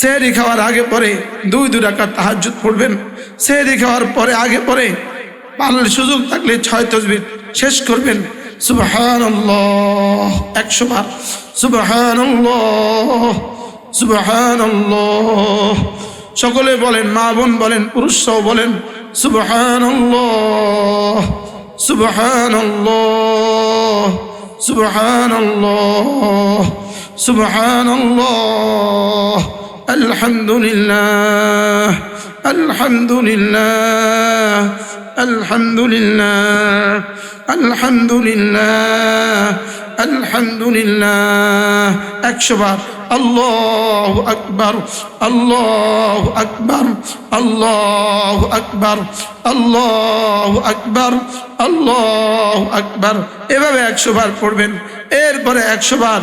সেহরি খাওয়ার আগে পরে দুই দুই রাকাত তাহাজ্জুদ পড়বেন। সেহরি খাওয়ার পরে আগে পরে পারলে সুযোগ থাকলে ছয় তসবির শেষ করবেন। সুবহান একশো বার। সুবহান সুবহান সকলে বলেন, মা বোন বলেন পুরুষরাও বলেন সুবহান সুবহান সুবহান সুবহান الحمد لله الحمد لله الحمد لله الحمد لله الحمد لله একশোবার الله أكبر الله أكبر الله أكبر الله أكبر الله أكبر এভাবে একশো বার পড়বেন এরপরে একশো বার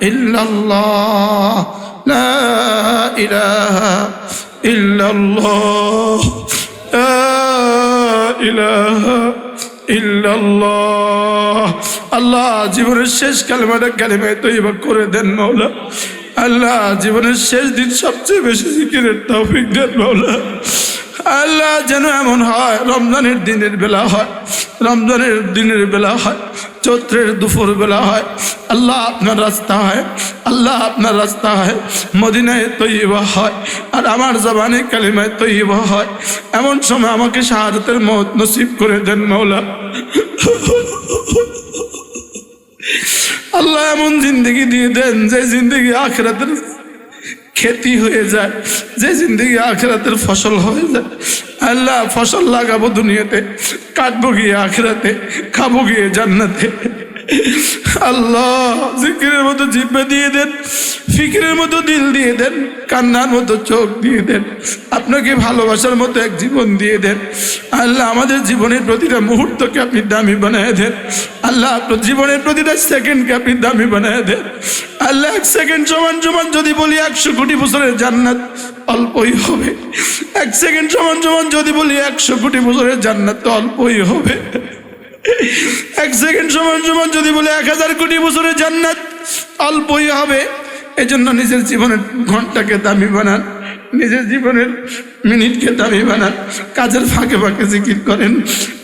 লা ইলাহা ইল্লাল্লাহ, লা ইলাহা ইল্লাল্লাহ, লা ইলাহা ইল্লাল্লাহ। আল্লাহ জীবনের শেষ কালেমাটা কালেমায় তৈবা করে দেন মাওলা। আল্লাহ জীবনের শেষ দিন সবচেয়ে বেশি জিকিরের তৌফিক দেন মাওলা। আল্লাহ যেন এমন হয়, রমজানের দিনের বেলা হয়, রমজানের দিনের বেলা হয় চৈত্রের দুপুর বেলা হয়, আল্লাহ আপনার রাস্তা হয়, আল্লাহ আপনার রাস্তা হয়, মদিনায় তৈবা হয়, আর আমার জবানে কালিমায় তৈবা হয়। এমন সময় আমাকে শাহাদতের মত নসিব করে দেন মৌলা আল্লাহ এমন জিন্দগি দিয়ে দেন যে জিন্দগি আখরাতের খেতি হয়ে যায়, যে জিন্দগি আখরাতের ফসল হয়ে যায়। আল্লাহ, ফসল লাগাবো দুনিয়াতে, কাটবো গিয়ে আখরাতে, খাব গিয়ে জান্নাতে। আল্লাহ, জিকিরের মতো জিব্বে দিয়ে দেন, ফিকিরের মতো দিল দিয়ে দেন, কান্নার মতো চোখ দিয়ে দেন, আপনাকে ভালোবাসার মতো এক জীবন দিয়ে দেন। আল্লাহ, আমাদের জীবনের প্রতিটা মুহূর্তকে আপনি দামি বানায় দেন। আল্লাহ, আপনার জীবনের প্রতিটা সেকেন্ডকে আপনি দামি বানায় দেন। আল্লাহ, এক সেকেন্ড সমান সমান যদি বলি, একশো কোটি বছরের জান্নাত। অল্পই হবে। এক সেকেন্ড সমান সমান যদি বলি একশো কোটি বছরের জান্নাত তো অল্পই হবে। এক সেকেন্ড সমান সমান যদি বলি এক হাজার কোটি বছরের জান্নাত অল্পই হবে। এজন্য নিজের জীবনের ঘন্টাকে দামি বানান, নিজের জীবনের মিনিটকে দামি বানান, কাজের ফাঁকে ফাঁকে জিকির করেন,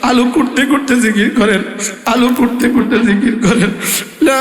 আলু কুটতে কুটতে জিকির করেন, আলু কুটতে কুটতে জিকির করেন। লা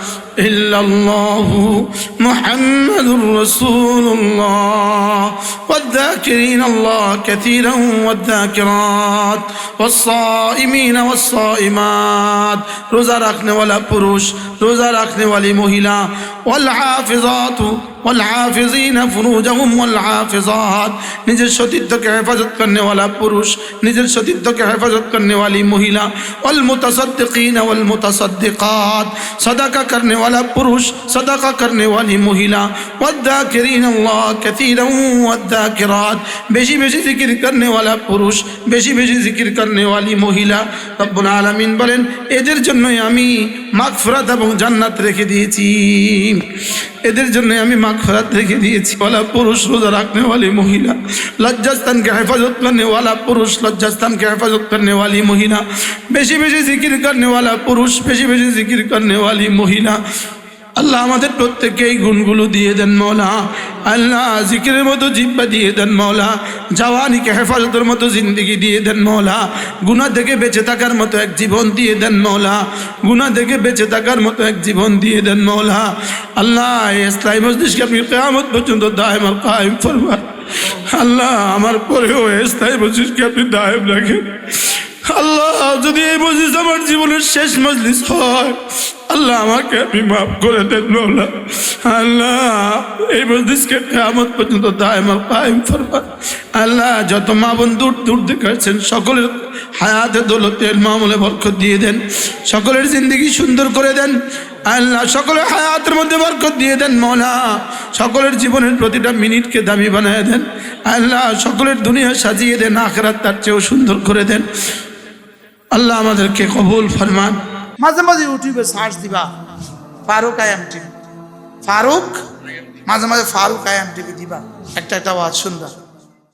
إلا الله محمد رسول الله. والذاكرين الله كثيرا والذاكرات والصائمين والصائمات. روزা ولا بروش রোজা রাখনেওয়ালি মহিলা والحافظات والحافظين فروجهم والحافظات. نجل সতীত্বকে হেফাজত করনে ولا بروش نجل সতীত্বকে হেফাজত করনে ওয়ালি মহিলা والمتصدقين والمتصدقات صدقة করনে वाला पुरुष सदाका करने वाली महिला। वद्दाकिरीन अल्लाह कतीरा वद्दाकिरात। बेशी बेशी जिक्र करने वाला पुरुष বেশি বেশি জিকির করনে ওয়ালি মহিলা রব্বুল আলমিন বলেন এদের জন্যই আমি মাগফরাত এবং জান্নাত রেখে দিয়েছি এদের জন্য আমি মাগফরাত রেখে দিয়েছি ওয়ালা পুরুষ রোজা রাখনে ওয়ালি মহিলা লজ্জাস্থানকে হেফাজত করনে ওয়ালা পুরুষ লজ্জাস্থানকে হেফাজত করনে ওয়ালি মহিলা বেশি বেশি জিকির করনে ওয়ালা পুরুষ বেশি বেশি জিকির করনে ওয়ালি মহিলা আল্লাহ আমাদের প্রত্যেককে এই গুণগুলো দিয়ে দেন, মৌলা। আল্লাহ জিকিরের মতো জিব্বা দিয়ে দেন, মৌলা। জওয়ানিকে হেফাজতের মতো জিন্দিগি দিয়ে দেন, মৌলা। গুণা থেকে বেঁচে থাকার মতো এক জীবন দিয়ে দেন, মৌলা। গুণা থেকে বেঁচে থাকার মতো এক জীবন দিয়ে দেন, মৌলা। আল্লাহ ইসলাই মসজিদকে আপনি কেয়ামত পর্যন্ত দায়ম আর কায়েম ফরমান আল্লাহ, আমার পরেও ইসলাই মসজিদকে আপনি দায়েম রাখেন। আল্লাহ, যদি এই মসজিদ আমার জীবনের শেষ মজলিস হয়, আল্লাহ আমাকে আপনি মাফ করে দেন মৌলা আল্লাহ, এই মসজিদকে কেমন পর্যন্ত দায়মাল কায়েম ফরমান আল্লাহ, যত মা বোন দূর দূর আসছেন সকলের হায়াতে দৌলতের মামলে বরকত দিয়ে দেন, সকলের জিন্দগি সুন্দর করে দেন। আল্লাহ, সকলের হায়াতের মধ্যে বরকত দিয়ে দেন মৌলা সকলের জীবনের প্রতিটা মিনিটকে দামি বানিয়ে দেন। আল্লাহ, সকলের দুনিয়া সাজিয়ে দেন, আখরাত তার চেয়েও সুন্দর করে দেন। আল্লাহ আমাদেরকে কবুল ফরমান। মাঝে মাঝে ইউটিউবে সার্চ দিবা, ফারুক আয়াম টিভি। ফারুক, মাঝে মাঝে ফারুক আয়াম টিভি দিবা। একটা একটা আওয়াজ শুনবা।